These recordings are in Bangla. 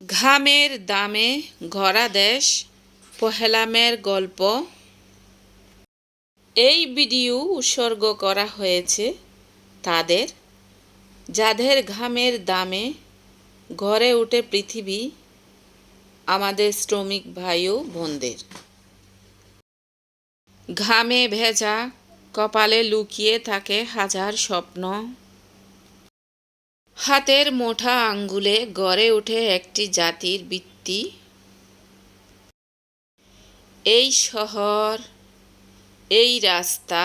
ঘামের দামে গড়া দেশ, পহেলামের গল্প। এই ভিডিও উৎসর্গ করা হয়েছে তাদের, যাদের ঘামের দামে ঘরে ওঠে পৃথিবী, আমাদের শ্রমিক ভাই ও বোনদের। ঘামে ভেজা কপালে লুকিয়ে থাকে হাজার স্বপ্ন। হাতের মোটা আঙ্গুলে গড়ে ওঠে একটি জাতির বৃত্তি। এই শহর, এই রাস্তা,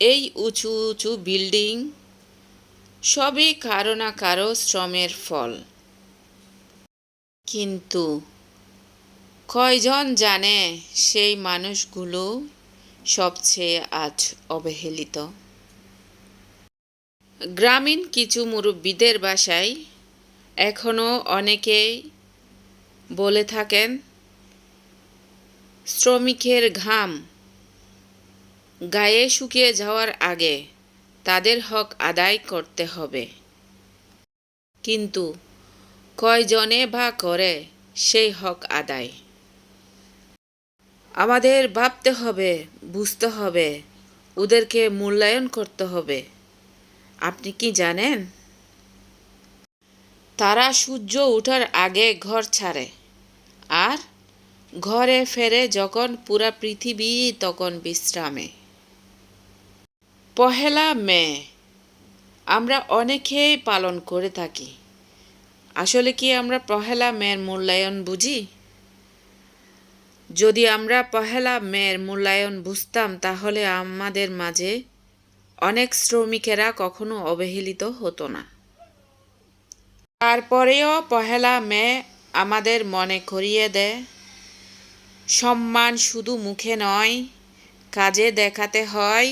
এই উঁচু উঁচু বিল্ডিং সবই কারও না কারও শ্রমের ফল। কিন্তু কয়জন জানে সেই মানুষগুলো সবচেয়ে আজ অবহেলিত? গ্রামীণ কিছু মুরব্বীদের বাসায় এখনও অনেকেই বলে থাকেন, শ্রমিকের ঘাম গায়ে শুকিয়ে যাওয়ার আগে তাদের হক আদায় করতে হবে। কিন্তু কয়জনে বা করে সেই হক আদায়? আমাদের ভাবতে হবে, বুঝতে হবে, ওদেরকে মূল্যায়ন করতে হবে। আপনি কি জানেন? তারা সূর্য ওঠার আগে ঘর ছাড়ে আর ঘরে ফেরে যখন পুরা পৃথিবী তখন বিশ্রামে। পহেলা মে, আমরা অনেকেই পালন করে থাকি। আসলে কি আমরা পহেলা মেয়ের মূল্যায়ন বুঝি? যদি আমরা পহেলা মেয়ের মূল্যায়ন বুঝতাম, তাহলে আমাদের মাঝে অনেক শ্রমিকেরা কখনো অবহেলিত হতো না। তারপরেও পহেলা মে আমাদের মনে করিয়ে দেয়, সম্মান শুধু মুখে নয়, কাজে দেখাতে হয়।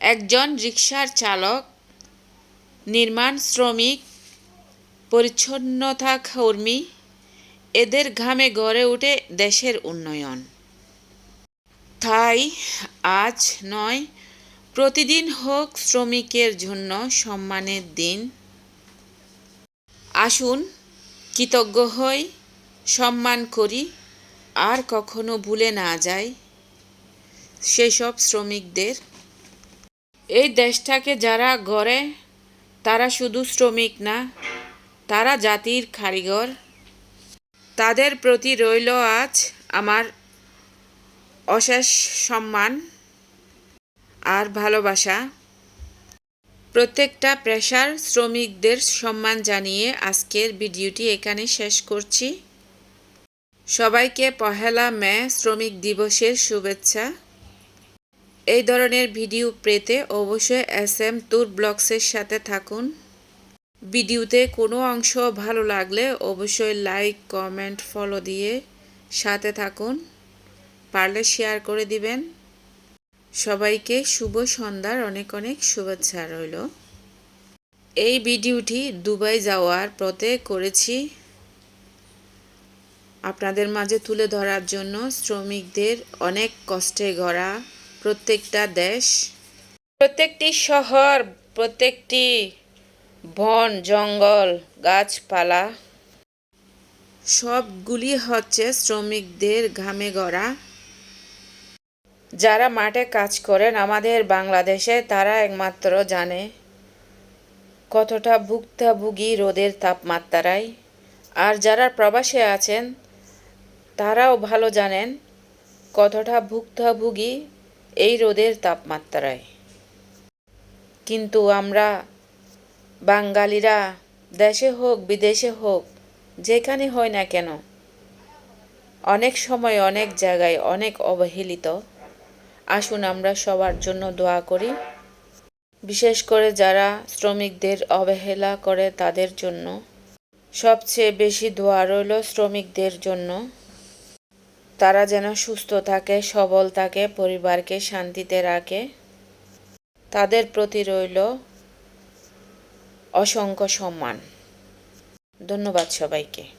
একজন রিক্সার চালক, নির্মাণ শ্রমিক, পরিচ্ছন্নতা কর্মী, এদের ঘামে গড়ে ওঠে দেশের উন্নয়ন। তাই আজ নয় প্রতিদিন হোক শ্রমিকের জন্য সম্মানের দিন। আসুন, কৃতজ্ঞ হই, সম্মান করি, আর কখনো ভুলে না যাই সেসব শ্রমিকদের। এই দেশটাকে যারা গড়ে, তারা শুধু শ্রমিক না, তারা জাতির কারিগর। তাদের প্রতি রইল আজ আমার অশেষ সম্মান। আর ভালোবাসা। প্রত্যেকটা পেশার শ্রমিকদের সম্মান জানিয়ে আজকের ভিডিওটি এখানে শেষ করছি। সবাইকে পহেলা মে শ্রমিক দিবসের শুভেচ্ছা। এই ধরনের ভিডিও পেতে অবশ্যই এস এম ট্যুর ব্লগসের সাথে থাকুন। ভিডিওতে কোনো অংশ ভালো লাগলে অবশ্যই লাইক, কমেন্ট, ফলো দিয়ে সাথে থাকুন। পারলে শেয়ার করে দিবেন। সবাইকে শুভ সন্ধ্যার অনেক অনেক শুভেচ্ছা রইল। এই ভিডিওটি দুবাই যাওয়ার পথে করেছি। আপনাদের মাঝে তুলে ধরার জন্য শ্রমিকদের অনেক কষ্টে গড়া প্রত্যেকটা দেশ, প্রত্যেকটি শহর, প্রত্যেকটি বন, জঙ্গল, গাছপালা, সবগুলি হচ্ছে শ্রমিকদের ঘামে গড়া যারা মাঠে কাজ করেন আমাদের বাংলাদেশে, তারা একমাত্র জানে কতটা ভুক্তভোগী রোদের তাপমাত্রায়। আর যারা প্রবাসে আছেন, তারাও ভালো জানেন কতটা ভুক্তভোগী এই রোদের তাপমাত্রায়। কিন্তু আমরা বাঙালিরা, দেশে হোক, বিদেশে হোক, যেখানে হয় না কেন, অনেক সময় অনেক জায়গায় অনেক অবহেলিত আসুন আমরা সবার জন্য দোয়া করি। বিশেষ করে যারা শ্রমিকদের অবহেলা করে তাদের জন্য। সবচেয়ে বেশি দোয়া রইল শ্রমিকদের জন্য। তারা যেন সুস্থ থাকে, সবল থাকে, পরিবারকে শান্তিতে রাখে। তাদের প্রতি রইল অসংখ্য সম্মান। ধন্যবাদ সবাইকে।